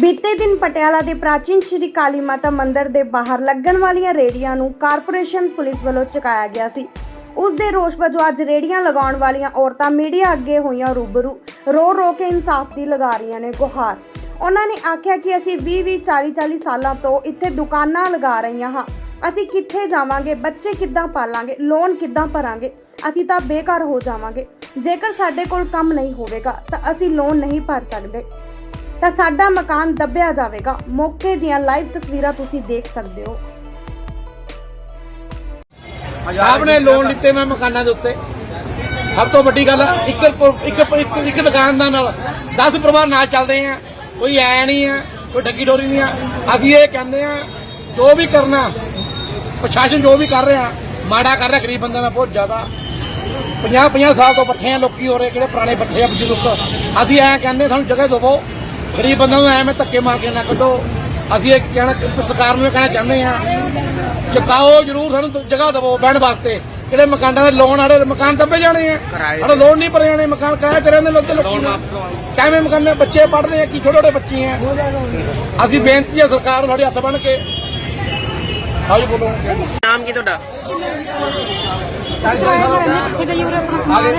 ਬੀਤੇ ਦਿਨ ਪਟਿਆਲਾ ਦੇ ਪ੍ਰਾਚੀਨ ਸ਼੍ਰੀ ਕਾਲੀ ਮਾਤਾ ਮੰਦਿਰ ਦੇ ਬਾਹਰ ਲੱਗਣ ਵਾਲੀਆਂ ਰੇੜੀਆਂ ਨੂੰ ਕਾਰਪੋਰੇਸ਼ਨ ਪੁਲਿਸ ਵੱਲੋਂ ਚੁਕਾਇਆ ਗਿਆ ਸੀ। ਉਸ ਦੇ ਰੋਸ ਵਜੋਂ ਅੱਜ ਰੇੜੀਆਂ ਲਗਾਉਣ ਵਾਲੀਆਂ ਔਰਤਾਂ ਮੀਡੀਆ ਅੱਗੇ ਹੋਈਆਂ ਰੂਬਰੂ, ਰੋ ਰੋ ਕੇ ਇਨਸਾਫ ਦੀ ਲਗਾ ਰਹੀਆਂ ਨੇ ਗੁਹਾਰ। ਉਹਨਾਂ ਨੇ ਆਖਿਆ ਕਿ ਅਸੀਂ 20 20 40 40 ਸਾਲਾਂ ਤੋਂ ਇੱਥੇ ਦੁਕਾਨਾਂ ਲਗਾ ਰਹੀਆਂ ਹਾਂ। ਅਸੀਂ ਕਿੱਥੇ ਜਾਵਾਂਗੇ, ਬੱਚੇ ਕਿੱਦਾਂ ਪਾਲਾਂਗੇ, ਲੋਨ ਕਿੱਦਾਂ ਭਰਾਂਗੇ? ਅਸੀਂ ਤਾਂ ਬੇਘਰ ਹੋ ਜਾਵਾਂਗੇ। ਜੇਕਰ ਸਾਡੇ ਕੋਲ ਕੰਮ ਨਹੀਂ ਹੋਵੇਗਾ, ਤਾਂ ਅਸੀਂ ਲੋਨ ਨਹੀਂ ਭਰ ਸਕਦੇ। ਤਾਂ ਸਾਡਾ ਮਕਾਨ ਦੱਬਿਆ ਜਾਵੇਗਾ। ਮੌਕੇ ਦੀਆਂ ਲਾਈਵ ਤਸਵੀਰਾਂ ਤੁਸੀਂ ਦੇਖ ਸਕਦੇ ਹੋ। ਸਾਹਿਬ ਨੇ ਲੋਨ ਲਿੱਤੇ ਮੈਂ ਮਕਾਨਾਂ ਦੇ ਉੱਤੇ। ਸਭ ਤੋਂ ਵੱਡੀ ਗੱਲ ਇੱਕ ਇੱਕ ਇੱਕ, ਇੱਕ ਦੁਕਾਨ ਦਾ ਨਾਲ 10 ਪਰਿਵਾਰ ਨਾਲ ਚੱਲਦੇ ਆ। ਕੋਈ ਐ ਨਹੀਂ ਆ ਕੋਈ ਠੱਗੀ ਡੋਰੀ ਨਹੀਂ ਆ। ਅਸੀਂ ਇਹ ਕਹਿੰਦੇ ਆ ਜੋ ਵੀ ਕਰਨਾ ਪ੍ਰਸ਼ਾਸਨ ਜੋ ਵੀ ਕਰ ਰਿਹਾ ਮਾੜਾ ਕਰ ਰਿਹਾ ਗਰੀਬ ਬੰਦੇ ਨਾਲ ਬਹੁਤ ਜ਼ਿਆਦਾ। 50 50 ਸਾਲ ਤੋਂ ਬੱਠੇ ਆ ਲੋਕੀ ਹੋ ਰਹੇ ਕਿਹੜੇ ਪੁਰਾਣੇ ਬੱਠੇ ਆ ਬਜ਼ੁਰਗ। ਅਸੀਂ ਐ ਕਹਿੰਦੇ ਸਾਨੂੰ ਜਗ੍ਹਾ ਦਿਵੋ। ਗਰੀਬ ਬੰਦਿਆਂ ਨੂੰ ਐਵੇਂ ਧੱਕੇ ਮਾਰ ਕੇ ਨਾ ਕੱਢੋ। ਅਸੀਂ ਇਹ ਕਹਿਣਾ ਸਰਕਾਰ ਨੂੰ ਇਹ ਕਹਿਣਾ ਚਾਹੁੰਦੇ ਆ ਚੁਕਾਓ ਜਰੂਰ ਸਾਨੂੰ ਦ- ਜਗ੍ਹਾ ਦਿਵੋ ਬਹਿਣ ਵਾਸਤੇ। ਜਿਹੜੇ ਮਕਾਨਾਂ ਦੇ ਲੋਨ ਵਾਲੇ ਮਕਾਨ ਦੱਬੇ ਜਾਣੇ ਆ। ਸਾਡੇ ਲੋਨ ਨਹੀਂ ਭਰੇ ਜਾਣੇ ਮਕਾਨ ਕਾਇਆ ਕਰੇ ਨੇ ਲੋਕ ਲੋਕੀ। ਕਿਵੇਂ ਮਕਾਨੇ ਬੱਚੇ ਪੜ੍ਹਦੇ ਆ ਕੀ ਛੋਟੇ ਛੋਟੇ ਬੱਚੇ ਆ। ਅਸੀਂ ਬੇਨਤੀ ਹੈ ਸਰਕਾਰ ਨੂੰ ਸਾਡੇ ਹੱਥ ਬੰਨ ਕੇ। ਹਾਂਜੀ ਬੋਲੋ। ਨਾਮ ਕੀ ਤੁਹਾਡਾ?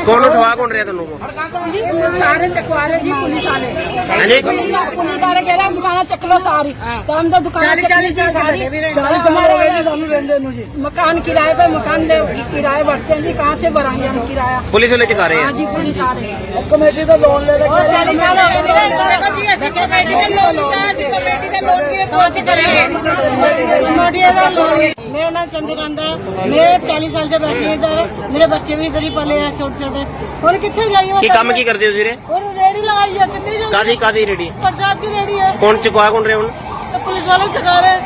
कौन उठवा कौन रहे तुम सारे चकवा रहे जी पुलिस वाले पुलिस वाले कह रहे हम दुकान चक लो सारी तो हम तो दुकान सारी मकान किराए पे मकान किराए बढ़ते हैं जी कहाँ से बढ़ाएंगे हम किराया पुलिस वाले चुका रहे हैं जी पुलिस आ रहे हैं कमेटी तो लोन ले रहे हैं करेंगे कमेटी का लोन मेरा नाम चंद्रकांता है मैं चालीस साल से बैठी हूँ इधर मेरे बच्चे भी गरीब पले हैं छोटे छोटे और कितने जाइए ਕੀ ਕੰਮ ਕੀ ਕਰਦੇ ਹੋ ਵੀਰੇ और रेडी लगाई है कितनी जल्दी ਕਾਦੀ ਕਾਦੀ ਰੇੜੀ प्रसाद की रेडी है ਕੌਣ ਚੁਕਵਾ ਕੌਣ ਰਿਹਾ ਹੁਣ तो पुलिस वाले चका रहे हैं।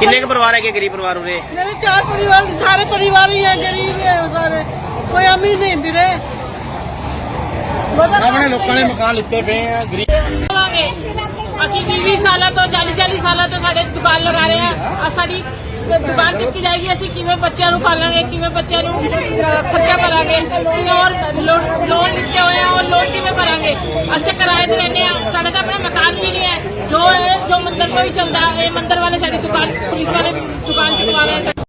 ਕਿੰਨੇ ਕੁ ਪਰਿਵਾਰ ਹੈਗੇ ਗਰੀਬ ਪਰਿਵਾਰ ਉਰੇ मेरे चार परिवार सारे परिवार ही हैं गरीब ही हैं सारे कोई अमीर नहीं भी रहे ਸਾਹਮਣੇ ਲੋਕਾਂ ਨੇ ਮਕਾਨ ਲਿੱਤੇ ਪਏ ਆ ਗਰੀਬ ਕਰਾਂਗੇ ਅਸੀਂ 20 ਸਾਲਾਂ ਤੋਂ 40 40 ਸਾਲਾਂ ਤੋਂ ਸਾਡੇ ਦੁਕਾਨ ਲਗਾ ਰਹੇ ਆ ਸਾਡੀ ਦੁਕਾਨ ਚੱਕੀ ਜਾਏਗੀ, ਅਸੀਂ ਕਿਵੇਂ ਬੱਚਿਆਂ ਨੂੰ ਪਾਲਾਂਗੇ, ਕਿਵੇਂ ਬੱਚਿਆਂ ਨੂੰ ਖਰਚਾ ਭਰਾਂਗੇ ਕਿਵੇਂ ਔਰ ਲੋਨ ਲੋਨ ਲਿੱਤੇ ਹੋਏ ਆ ਉਹ ਲੋਨ ਕਿਵੇਂ ਭਰਾਂਗੇ? ਅਸੀਂ ਕਿਰਾਏ ਤੇ ਰਹਿੰਦੇ ਆ ਸਾਡਾ ਤਾਂ ਆਪਣਾ ਮਕਾਨ ਵੀ ਨਹੀਂ ਹੈ। ਜੋ ਹੈ ਜੋ ਮੰਦਰ ਤੋਂ ਹੀ ਚੱਲਦਾ, ਇਹ ਮੰਦਰ ਵਾਲੇ ਸਾਡੀ ਦੁਕਾਨ, ਪੁਲਿਸ ਵਾਲੇ ਦੁਕਾਨ ਚੁਕਵਾ ਰਹੇ ਆ